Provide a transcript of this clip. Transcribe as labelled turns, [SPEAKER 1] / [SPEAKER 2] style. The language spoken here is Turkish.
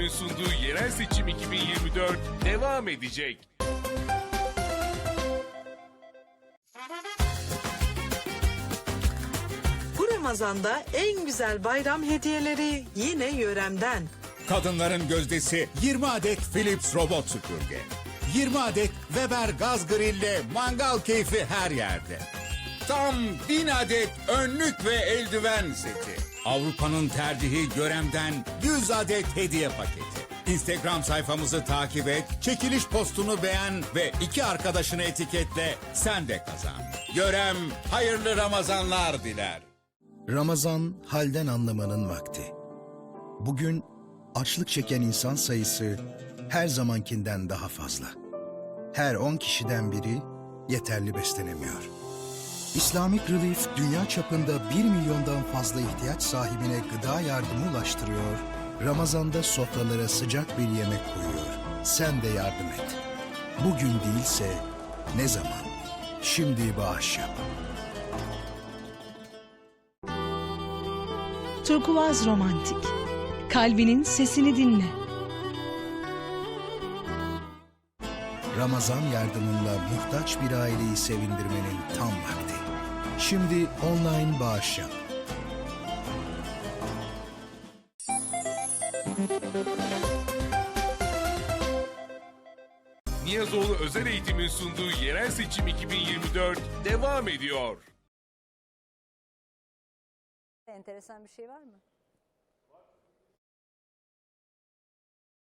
[SPEAKER 1] Eğitim'in sunduğu yerel seçim 2024 devam edecek.
[SPEAKER 2] Bu Ramazan'da en güzel bayram hediyeleri yine yöremden.
[SPEAKER 3] Kadınların gözdesi 20 adet Philips robot süpürge. 20 adet Weber gaz grille mangal keyfi her yerde. Tam 1000 adet önlük ve eldiven seti. Avrupa'nın tercihi Görem'den 100 adet hediye paketi. Instagram sayfamızı takip et, çekiliş postunu beğen ve iki arkadaşını etiketle sen de kazan. Görem hayırlı Ramazanlar diler.
[SPEAKER 4] Ramazan halden anlamanın vakti. Bugün açlık çeken insan sayısı her zamankinden daha fazla. Her 10 kişiden biri yeterli beslenemiyor. Islamic Relief dünya çapında 1 milyondan fazla ihtiyaç sahibine gıda yardımı ulaştırıyor. Ramazanda sofralara sıcak bir yemek koyuyor. Sen de yardım et. Bugün değilse ne zaman? Şimdi bağış yap.
[SPEAKER 5] Turkuaz Romantik. Kalbinin sesini dinle.
[SPEAKER 4] Ramazan yardımıyla muhtaç bir aileyi sevindirmenin tam vakti. Şimdi online bağış yap.
[SPEAKER 1] Niyazoğlu Özel Eğitim'in sunduğu yerel seçim 2024 devam ediyor.
[SPEAKER 6] Enteresan bir şey var mı?